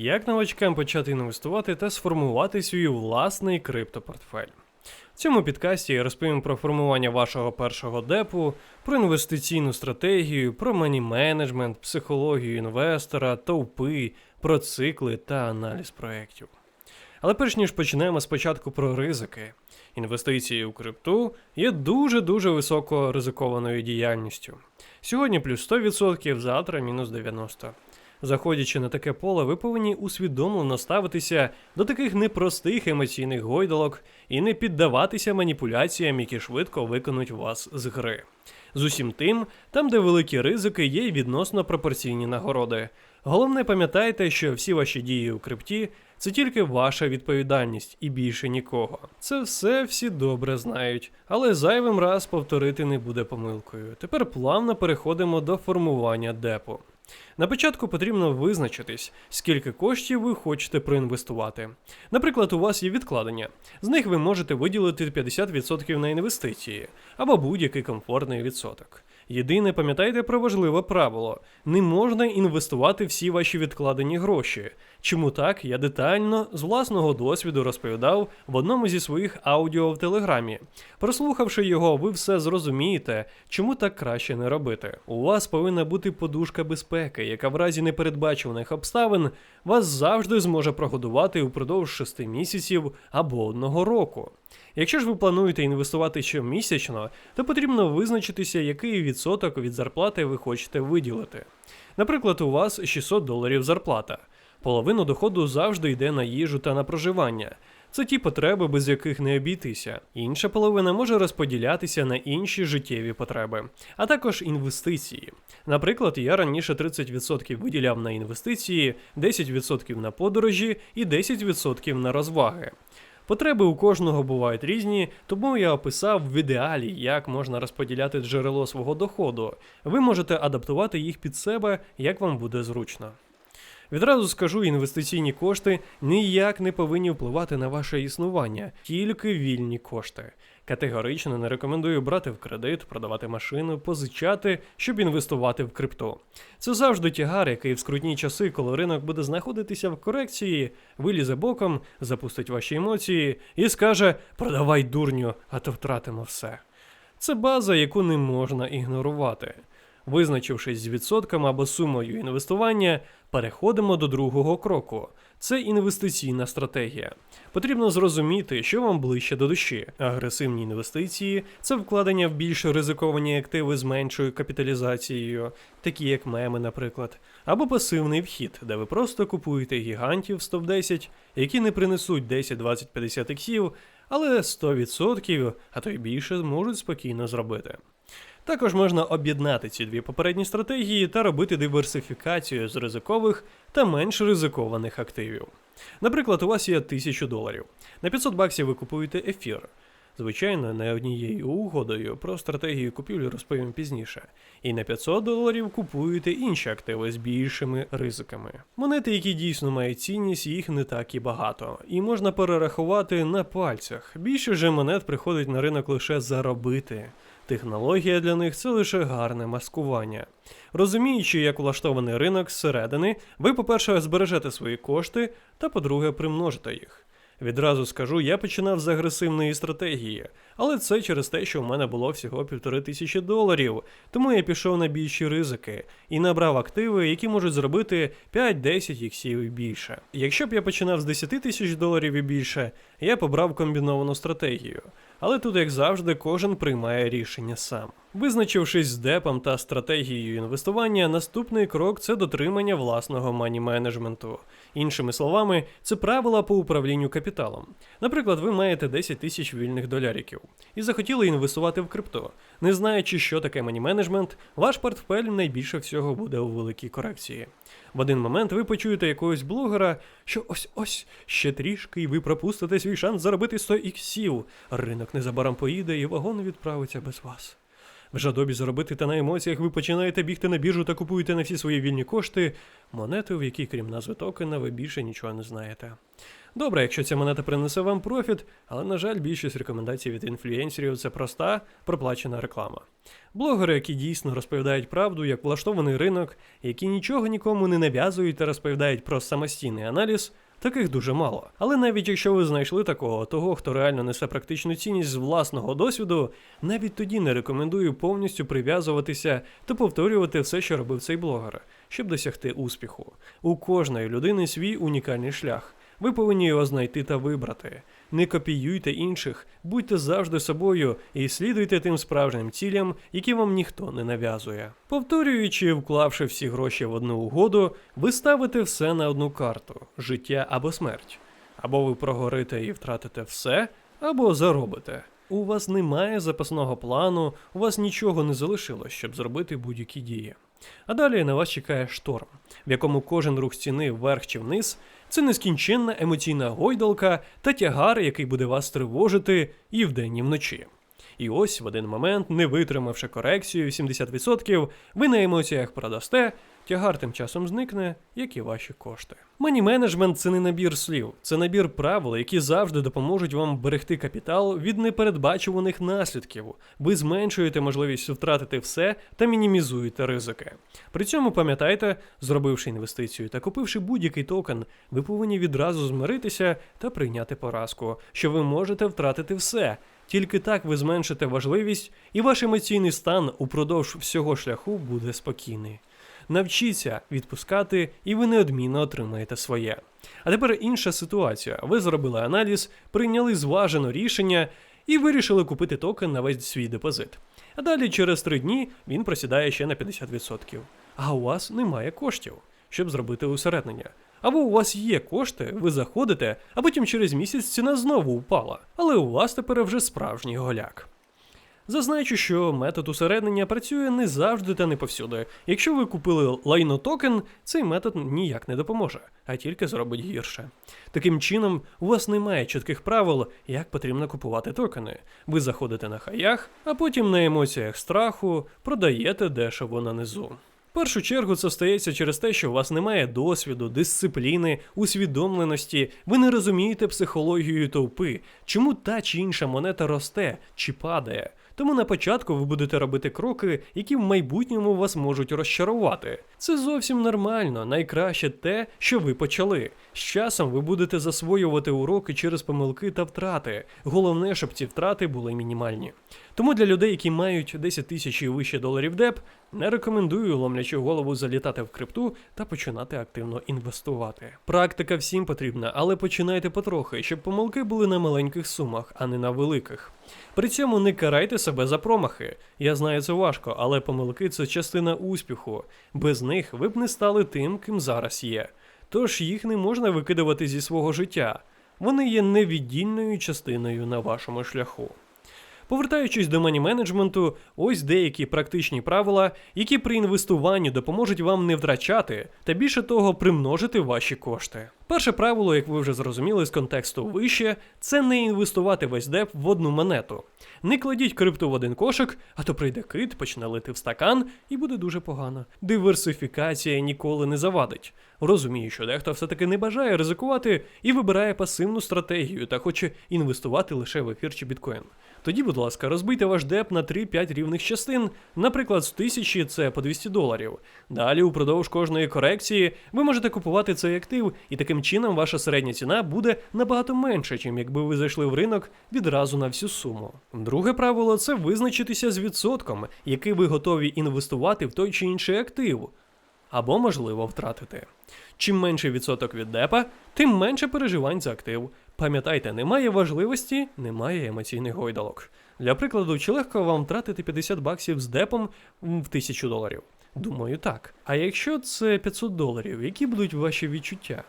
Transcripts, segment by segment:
Як новачкам почати інвестувати та сформувати свій власний криптопортфель? В цьому підкасті я розповім про формування вашого першого депу, про інвестиційну стратегію, про мані менеджмент, психологію інвестора, товпи, про цикли та аналіз проєктів. Але перш ніж почнемо спочатку про ризики. Інвестиції у крипту є дуже-дуже високо ризикованою діяльністю. Сьогодні плюс 100%, завтра мінус 90%. Заходячи на таке поле, ви повинні усвідомлено ставитися до таких непростих емоційних гойдалок і не піддаватися маніпуляціям, які швидко виконуть вас з гри. З усім тим, там, де великі ризики, є й відносно пропорційні нагороди. Головне пам'ятайте, що всі ваші дії у крипті це тільки ваша відповідальність і більше нікого. Це все всі добре знають, але зайвим раз повторити не буде помилкою. Тепер плавно переходимо до формування депу. На початку потрібно визначитись, скільки коштів ви хочете проінвестувати. Наприклад, у вас є відкладення. З них ви можете виділити 50% на інвестиції або будь-який комфортний відсоток. Єдине, пам'ятайте про важливе правило: не можна інвестувати всі ваші відкладені гроші. Чому так, я детально з власного досвіду розповідав в одному зі своїх аудіо в Телеграмі. Прослухавши його, ви все зрозумієте, чому так краще не робити. У вас повинна бути подушка безпеки, яка в разі непередбачуваних обставин вас завжди зможе прогодувати упродовж 6 місяців або одного року. Якщо ж ви плануєте інвестувати щомісячно, то потрібно визначитися, який відсоток від зарплати ви хочете виділити. Наприклад, у вас 600 доларів зарплата. Половину доходу завжди йде на їжу та на проживання. Це ті потреби, без яких не обійтися. Інша половина може розподілятися на інші життєві потреби, а також інвестиції. Наприклад, я раніше 30% виділяв на інвестиції, 10% на подорожі і 10% на розваги. Потреби у кожного бувають різні, тому я описав в ідеалі, як можна розподіляти джерело свого доходу. Ви можете адаптувати їх під себе, як вам буде зручно. Відразу скажу, інвестиційні кошти ніяк не повинні впливати на ваше існування, тільки вільні кошти. Категорично не рекомендую брати в кредит, продавати машину, позичати, щоб інвестувати в крипту. Це завжди тягар, який в скрутні часи, коли ринок буде знаходитися в корекції, вилізе боком, запустить ваші емоції і скаже: продавай дурню, а то втратимо все. Це база, яку не можна ігнорувати. Визначившись з відсотками або сумою інвестування, переходимо до другого кроку. Це інвестиційна стратегія. Потрібно зрозуміти, що вам ближче до душі. Агресивні інвестиції це вкладення в більш ризиковані активи з меншою капіталізацією, такі як меми, наприклад, або пасивний вхід, де ви просто купуєте гігантів з топ-10, які не принесуть 10, 20, 50 іксів, але 100%, а то й більше можуть спокійно зробити. Також можна об'єднати ці дві попередні стратегії та робити диверсифікацію з ризикових та менш ризикованих активів. Наприклад, у вас є 1000 доларів. На 500 баксів ви купуєте ефір. Звичайно, не однією угодою, про стратегію купівлі розповім пізніше. І на 500 доларів купуєте інші активи з більшими ризиками. Монети, які дійсно мають цінність, їх не так і багато, і можна перерахувати на пальцях. Більше же монет приходить на ринок лише заробити. Технологія для них це лише гарне маскування. Розуміючи, як влаштований ринок зсередини, ви, по-перше, збережете свої кошти, та по-друге, примножите їх. Відразу скажу, я починав з агресивної стратегії, але це через те, що в мене було всього півтори тисячі доларів, тому я пішов на більші ризики і набрав активи, які можуть зробити 5-10 іксів і більше. Якщо б я починав з 10 тисяч доларів і більше, я побрав комбіновану стратегію. Але тут, як завжди, кожен приймає рішення сам. Визначившись з депом та стратегією інвестування, наступний крок це дотримання власного мані менеджменту. Іншими словами, це правила по управлінню капіталом. Наприклад, ви маєте 10 тисяч вільних доляриків і захотіли інвестувати в крипто. Не знаючи, що таке мані менеджмент, ваш портфель найбільше всього буде у великій корекції. В один момент ви почуєте якогось блогера, що ось ось ще трішки, і ви пропустите свій шанс заробити 100 іксів. Ринок незабаром поїде і вагон відправиться без вас. В жадобі заробити та на емоціях ви починаєте бігти на біржу та купуєте на всі свої вільні кошти монету, в якій, крім назви токена, ви більше нічого не знаєте. Добре, якщо ця монета принесе вам профіт, але, на жаль, більшість рекомендацій від інфлюенсерів це проста, проплачена реклама. Блогери, які дійсно розповідають правду, як влаштований ринок, які нічого нікому не нав'язують та розповідають про самостійний аналіз, таких дуже мало. Але навіть якщо ви знайшли такого, того, хто реально несе практичну цінність з власного досвіду, навіть тоді не рекомендую повністю прив'язуватися та повторювати все, що робив цей блогер, щоб досягти успіху. У кожної людини свій унікальний шлях. Ви повинні його знайти та вибрати. Не копіюйте інших, будьте завжди собою і слідуйте тим справжнім цілям, які вам ніхто не нав'язує. Повторюючи, вклавши всі гроші в одну угоду, ви ставите все на одну карту життя або смерть. Або ви прогорите і втратите все, або заробите. У вас немає запасного плану, у вас нічого не залишилось, щоб зробити будь-які дії. А далі на вас чекає шторм, в якому кожен рух стіни вверх чи вниз це нескінченна емоційна гойдалка та тягар, який буде вас тривожити і вдень, і вночі. І ось в один момент, не витримавши корекцію 70%, ви на емоціях продасте, тягар тим часом зникне, як і ваші кошти. Мані менеджмент це не набір слів, це набір правил, які завжди допоможуть вам берегти капітал від непередбачуваних наслідків. Ви зменшуєте можливість втратити все та мінімізуєте ризики. При цьому пам'ятайте, зробивши інвестицію та купивши будь-який токен, ви повинні відразу змиритися та прийняти поразку, що ви можете втратити все. Тільки так ви зменшите важливість, і ваш емоційний стан упродовж всього шляху буде спокійний. Навчіться відпускати, і ви неодмінно отримаєте своє. А тепер інша ситуація. Ви зробили аналіз, прийняли зважено рішення і вирішили купити токен на весь свій депозит. А далі через три дні він просідає ще на 50%. А у вас немає коштів, щоб зробити усереднення. Або у вас є кошти, ви заходите, а потім через місяць ціна знову упала, але у вас тепер вже справжній голяк. Зазначу, що метод усереднення працює не завжди та не повсюди. Якщо ви купили лайно токен, цей метод ніяк не допоможе, а тільки зробить гірше. Таким чином, у вас немає чітких правил, як потрібно купувати токени. Ви заходите на хаях, а потім на емоціях страху продаєте дешево на низу. В першу чергу це стається через те, що у вас немає досвіду, дисципліни, усвідомленості, ви не розумієте психологію товпи, чому та чи інша монета росте чи падає. Тому на початку ви будете робити кроки, які в майбутньому вас можуть розчарувати. Це зовсім нормально, найкраще те, що ви почали. З часом ви будете засвоювати уроки через помилки та втрати. Головне, щоб ці втрати були мінімальні. Тому для людей, які мають 10 тисяч і вище доларів деп, не рекомендую, ломлячи голову, залітати в крипту та починати активно інвестувати. Практика всім потрібна, але починайте потрохи, щоб помилки були на маленьких сумах, а не на великих. При цьому не карайте себе за промахи. Я знаю, це важко, але помилки це частина успіху. Без них ви б не стали тим, ким зараз є. Тож їх не можна викидувати зі свого життя. Вони є невіддільною частиною на вашому шляху. Повертаючись до мані менеджменту, ось деякі практичні правила, які при інвестуванні допоможуть вам не втрачати та більше того примножити ваші кошти. Перше правило, як ви вже зрозуміли з контексту вище, це не інвестувати весь деп в одну монету. Не кладіть крипту в один кошик, а то прийде кит, почне лити в стакан і буде дуже погано. Диверсифікація ніколи не завадить. Розумію, що дехто все-таки не бажає ризикувати і вибирає пасивну стратегію та хоче інвестувати лише в ефір чи біткоін. Тоді, будь ласка, розбийте ваш деп на 3-5 рівних частин, наприклад, з 1000 це по 200 доларів. Далі, упродовж кожної корекції, ви можете купувати цей актив, і таким чином ваша середня ціна буде набагато менша, чим якби ви зайшли в ринок відразу на всю суму. Друге правило це визначитися з відсотком, який ви готові інвестувати в той чи інший актив. Або, можливо, втратити. Чим менший відсоток від депа, тим менше переживань за актив. Пам'ятайте, немає важливості, немає емоційних гойдалок. Для прикладу, чи легко вам втратити 50 баксів з депом в 1000 доларів? Думаю, так. А якщо це 500 доларів, які будуть ваші відчуття?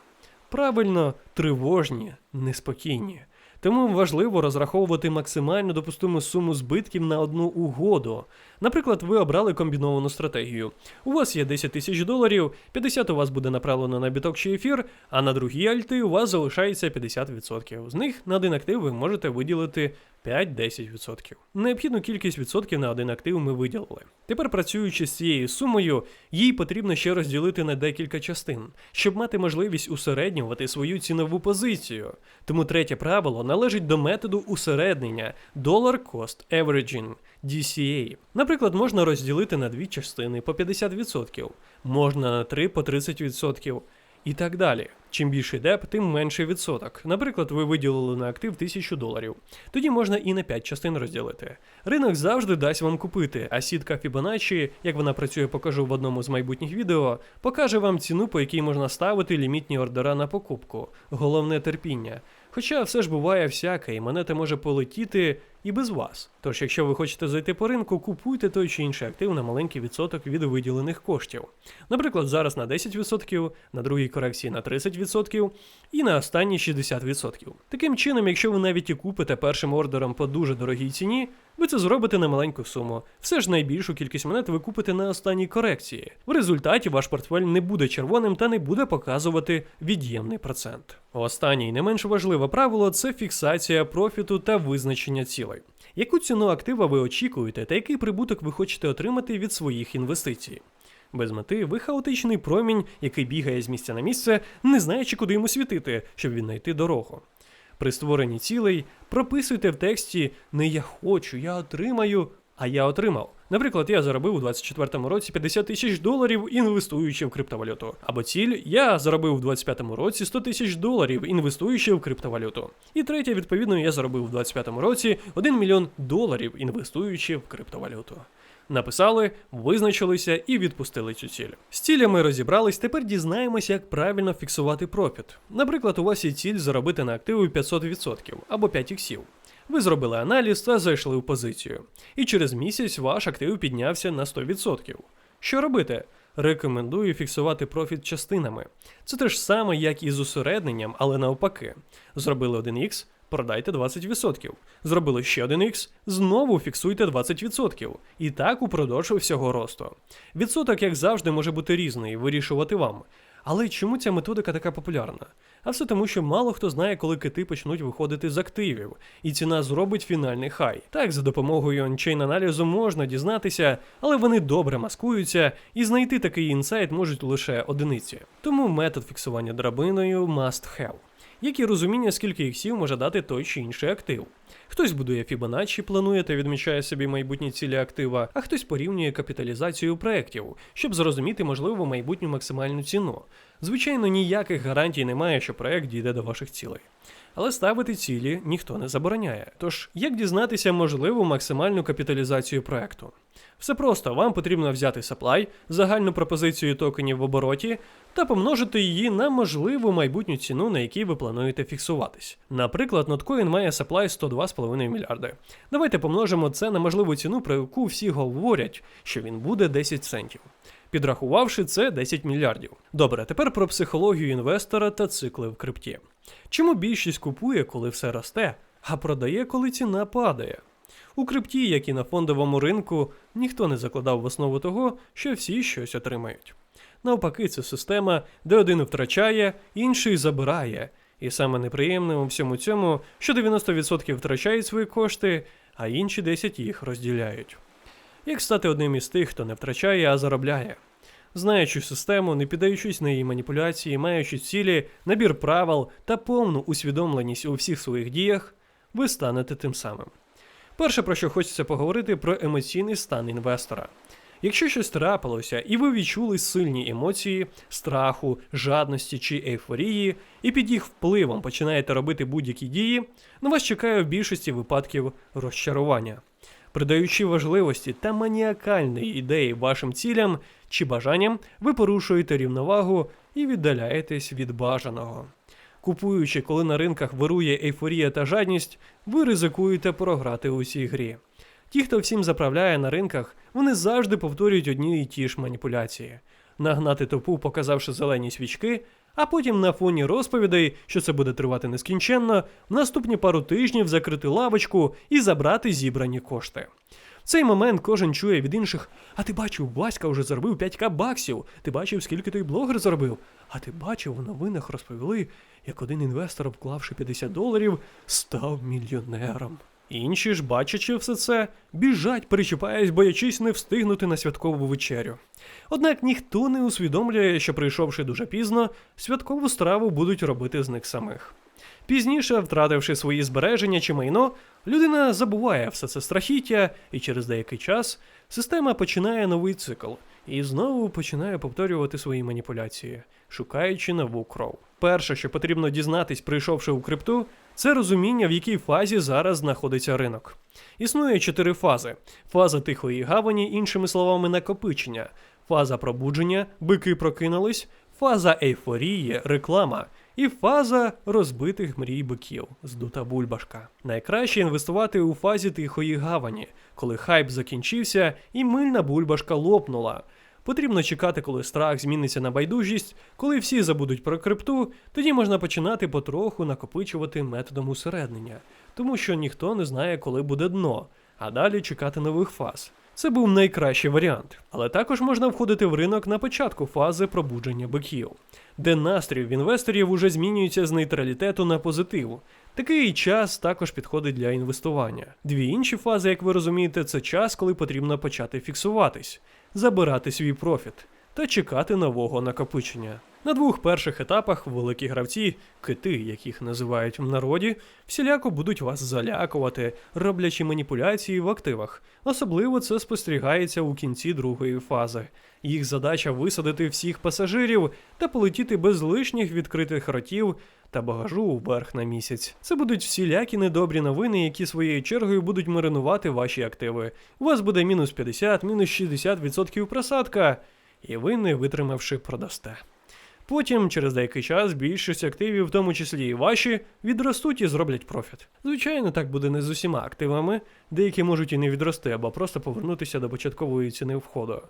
Правильно, тривожні, неспокійні. Тому важливо розраховувати максимально допустиму суму збитків на одну угоду. Наприклад, ви обрали комбіновану стратегію. У вас є 10 тисяч доларів, 50 у вас буде направлено на біток чи ефір, а на другі альти у вас залишається 50%. З них на один актив ви можете виділити 5-10%. Необхідну кількість відсотків на один актив ми виділили. Тепер працюючи з цією сумою, їй потрібно ще розділити на декілька частин, щоб мати можливість усереднювати свою цінову позицію. Тому третє правило належить до методу усереднення Dollar Cost Averaging DCA. Наприклад, можна розділити на дві частини по 50%, можна на три по 30%. І так далі. Чим більший деп, тим менший відсоток. Наприклад, ви виділили на актив 1000 доларів. Тоді можна і на 5 частин розділити. Ринок завжди дасть вам купити, а сітка Fibonacci, як вона працює, покажу в одному з майбутніх відео, покаже вам ціну, по якій можна ставити лімітні ордера на покупку. Головне терпіння. Хоча все ж буває всяке, і монета може полетіти і без вас. Тож, якщо ви хочете зайти по ринку, купуйте той чи інший актив на маленький відсоток від виділених коштів. Наприклад, зараз на 10%, на другій корекції на 30% і на останній 60%. Таким чином, якщо ви навіть і купите першим ордером по дуже дорогій ціні, ви це зробите на маленьку суму. Все ж найбільшу кількість монет ви купите на останній корекції. В результаті ваш портфель не буде червоним та не буде показувати від'ємний процент. Останнє і не менш важливе правило це фіксація профіту та визначення цілей. Яку ціну актива ви очікуєте та який прибуток ви хочете отримати від своїх інвестицій? Без мети ви хаотичний промінь, який бігає з місця на місце, не знаючи, куди йому світити, щоб віднайти дорогу. При створенні цілей прописуйте в тексті не я хочу, я отримаю, а я отримав. Наприклад, я заробив у 2024 році 50 тисяч доларів, інвестуючи в криптовалюту. Або ціль я заробив у 2025 році 100 тисяч доларів, інвестуючи в криптовалюту. І третє, відповідно, я заробив у 2025 році 1 мільйон доларів, інвестуючи в криптовалюту. Написали, визначилися і відпустили цю ціль. З цілями розібрались, тепер дізнаємося, як правильно фіксувати профіт. Наприклад, у вас є ціль заробити на активи 500% або 5 іксів. Ви зробили аналіз та зайшли в позицію. І через місяць ваш актив піднявся на 100%. Що робити? Рекомендую фіксувати профіт частинами. Це те ж саме, як і з усередненням, але навпаки. Зробили 1х, продайте 20%. Зробили ще 1х, знову фіксуйте 20%. І так упродовж всього росту. Відсоток, як завжди, може бути різний, вирішувати вам. Але чому ця методика така популярна? А все тому, що мало хто знає, коли кити почнуть виходити з активів, і ціна зробить фінальний хай. Так, за допомогою ончейн аналізу можна дізнатися, але вони добре маскуються, і знайти такий інсайт можуть лише одиниці. Тому метод фіксування драбиною must have. Як і розуміння, скільки іксів може дати той чи інший актив. Хтось будує Фібоначчі, планує та відмічає собі майбутні цілі актива, а хтось порівнює капіталізацію проєктів, щоб зрозуміти можливу майбутню максимальну ціну. Звичайно, ніяких гарантій немає, що проєкт дійде до ваших цілей. Але ставити цілі ніхто не забороняє. Тож, як дізнатися можливу максимальну капіталізацію проекту? Все просто, вам потрібно взяти supply, загальну пропозицію токенів в обороті, та помножити її на можливу майбутню ціну, на якій ви плануєте фіксуватись. Наприклад, ноткоін має supply 102,5 мільярди. Давайте помножимо це на можливу ціну, про яку всі говорять, що він буде 10 центів. Підрахувавши це 10 мільярдів. Добре, тепер про психологію інвестора та цикли в крипті. Чому більшість купує, коли все росте, а продає, коли ціна падає? У крипті, як і на фондовому ринку, ніхто не закладав в основу того, що всі щось отримають. Навпаки, це система, де один втрачає, інший забирає. І саме неприємне у всьому цьому, що 90% втрачають свої кошти, а інші 10 їх розділяють. Як стати одним із тих, хто не втрачає, а заробляє? Знаючи систему, не піддаючись на її маніпуляції, маючи цілі, набір правил та повну усвідомленість у всіх своїх діях, ви станете тим самим. Перше, про що хочеться поговорити, про емоційний стан інвестора. Якщо щось трапилося, і ви відчули сильні емоції, страху, жадності чи ейфорії, і під їх впливом починаєте робити будь-які дії, на вас чекає в більшості випадків розчарування. Придаючи важливості та маніакальної ідеї вашим цілям чи бажанням, ви порушуєте рівновагу і віддаляєтесь від бажаного. Купуючи, коли на ринках вирує ейфорія та жадність, ви ризикуєте програти у цій грі. Ті, хто всім заправляє на ринках, вони завжди повторюють одні і ті ж маніпуляції: нагнати топу, показавши зелені свічки, а потім на фоні розповідей, що це буде тривати нескінченно, в наступні пару тижнів закрити лавочку і забрати зібрані кошти. В цей момент кожен чує від інших: а ти бачив, Васька вже заробив 5к баксів. Ти бачив, скільки той блогер заробив? А ти бачив, в новинах розповіли, як один інвестор, вклавши 50 доларів, став мільйонером. Інші ж, бачачи все це, біжать, перечіпаясь, боячись не встигнути на святкову вечерю. Однак ніхто не усвідомлює, що прийшовши дуже пізно, святкову страву будуть робити з них самих. Пізніше, втративши свої збереження чи майно, людина забуває все це страхіття, і через деякий час система починає новий цикл і знову починає повторювати свої маніпуляції, шукаючи нову кров. Перше, що потрібно дізнатись, прийшовши у крипту, це розуміння, в якій фазі зараз знаходиться ринок. Існує чотири фази: фаза тихої гавані, іншими словами, накопичення, фаза пробудження, бики прокинулись, фаза ейфорії, реклама. І фаза розбитих мрій биків, здута бульбашка. Найкраще інвестувати у фазі тихої гавані, коли хайп закінчився і мильна бульбашка лопнула. Потрібно чекати, коли страх зміниться на байдужість, коли всі забудуть про крипту, тоді можна починати потроху накопичувати методом усереднення, тому що ніхто не знає, коли буде дно, а далі чекати нових фаз. Це був найкращий варіант, але також можна входити в ринок на початку фази пробудження биків, де настрій в інвесторів уже змінюється з нейтралітету на позитив. Такий час також підходить для інвестування. Дві інші фази, як ви розумієте, це час, коли потрібно почати фіксуватись, забирати свій профіт та чекати нового накопичення. На двох перших етапах великі гравці, кити, яких називають в народі, всіляко будуть вас залякувати, роблячи маніпуляції в активах. Особливо це спостерігається у кінці другої фази. Їх задача висадити всіх пасажирів та полетіти без лишніх відкритих ротів та багажу вверх на місяць. Це будуть всілякі недобрі новини, які своєю чергою будуть маринувати ваші активи. У вас буде мінус 50, мінус 60% просадка, і ви, не витримавши, продасте. Потім, через деякий час, більшість активів, в тому числі і ваші, відростуть і зроблять профіт. Звичайно, так буде не з усіма активами, деякі можуть і не відрости, або просто повернутися до початкової ціни входу.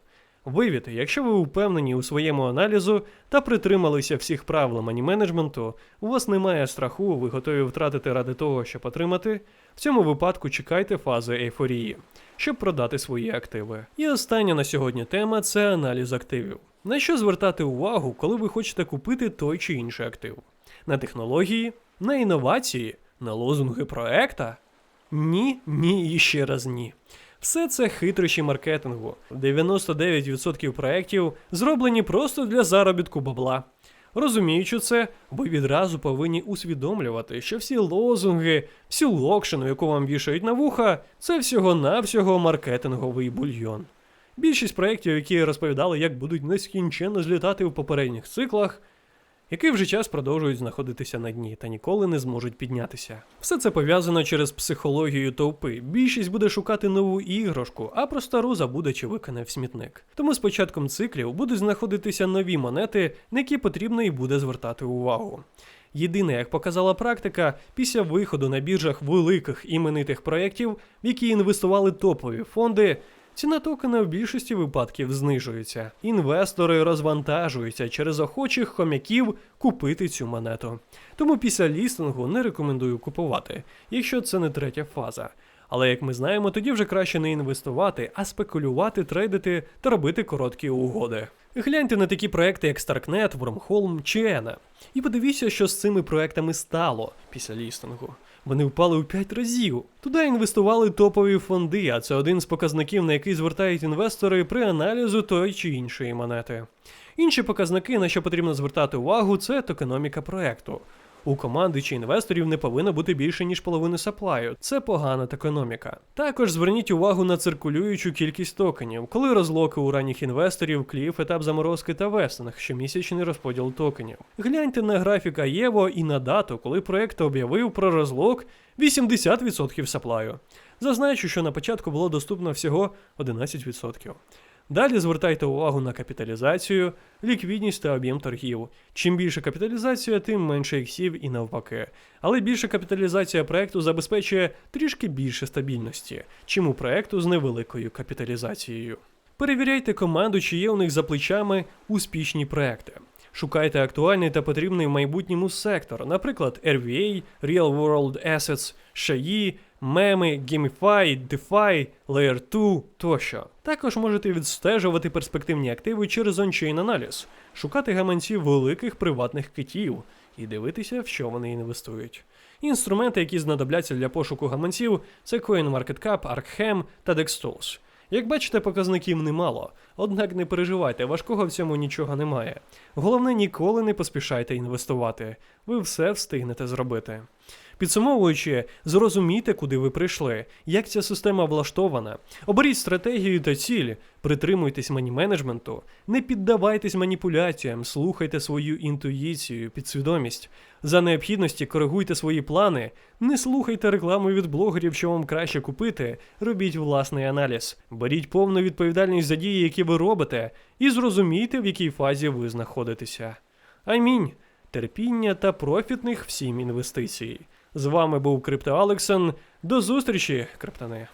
Вивід, якщо ви впевнені у своєму аналізу та притрималися всіх правил мані менеджменту, у вас немає страху, ви готові втратити ради того, щоб отримати. В цьому випадку чекайте фази ейфорії, щоб продати свої активи. І остання на сьогодні тема це аналіз активів. На що звертати увагу, коли ви хочете купити той чи інший актив? На технології, на інновації, на лозунги проекта? Ні, ні і ще раз ні. Все це хитрощі маркетингу. 99% проєктів зроблені просто для заробітку бабла. Розуміючи це, ви відразу повинні усвідомлювати, що всі лозунги, всю локшину, яку вам вішають на вуха, це всього-навсього маркетинговий бульйон. Більшість проєктів, які розповідали, як будуть нескінченно злітати у попередніх циклах, який вже час продовжують знаходитися на дні та ніколи не зможуть піднятися. Все це пов'язано через психологію товпи. Більшість буде шукати нову іграшку, а про стару забуде чи викине в смітник. Тому з початком циклів будуть знаходитися нові монети, на які потрібно і буде звертати увагу. Єдине, як показала практика, після виходу на біржах великих іменитих проєктів, в які інвестували топові фонди, Ціна токена в більшості випадків знижується. Інвестори розвантажуються через охочих хомяків купити цю монету. Тому після лістингу не рекомендую купувати, якщо це не третя фаза. Але як ми знаємо, тоді вже краще не інвестувати, а спекулювати, трейдити та робити короткі угоди. Гляньте на такі проекти, як Starknet, Wormhole чи Ena. І подивіться, що з цими проектами стало після лістингу. Вони впали у 5 разів. Туди інвестували топові фонди, а це один з показників, на який звертають інвестори при аналізу тої чи іншої монети. Інші показники, на що потрібно звертати увагу, це токеноміка проекту. У команди чи інвесторів не повинно бути більше, ніж половини саплаю. Це погана токеноміка. Також зверніть увагу на циркулюючу кількість токенів, коли розлоки у ранніх інвесторів, кліф, етап заморозки та вестинг, щомісячний розподіл токенів. Гляньте на графік Аєво і на дату, коли проект об'явив про розлок 80% саплаю. Зазначу, що на початку було доступно всього 11%. Далі звертайте увагу на капіталізацію, ліквідність та об'єм торгів. Чим більше капіталізація, тим менше іксів і навпаки. Але більша капіталізація проекту забезпечує трішки більше стабільності, чим у проекту з невеликою капіталізацією. Перевіряйте команду, чи є у них за плечами успішні проекти. Шукайте актуальний та потрібний в майбутньому сектор, наприклад, RVA, Real World Assets, SHAI, меми, Gamify, DeFi, Layer 2 тощо. Також можете відстежувати перспективні активи через ончейн аналіз, шукати гаманці великих приватних китів, і дивитися, в що вони інвестують. Інструменти, які знадобляться для пошуку гаманців, це CoinMarketCap, Arkham та DexTools. Як бачите, показників немало, однак не переживайте, важкого в цьому нічого немає. Головне, ніколи не поспішайте інвестувати. Ви все встигнете зробити. Підсумовуючи, зрозумійте, куди ви прийшли, як ця система влаштована. Оберіть стратегію та ціль, притримуйтесь мані-менеджменту, не піддавайтесь маніпуляціям, слухайте свою інтуїцію, підсвідомість. За необхідності коригуйте свої плани, не слухайте рекламу від блогерів, що вам краще купити, робіть власний аналіз, беріть повну відповідальність за дії, які ви робите, і зрозумійте, в якій фазі ви знаходитеся. Амінь. Терпіння та профітних всім інвестицій. З вами був Крипто Алексен. До зустрічі, криптани!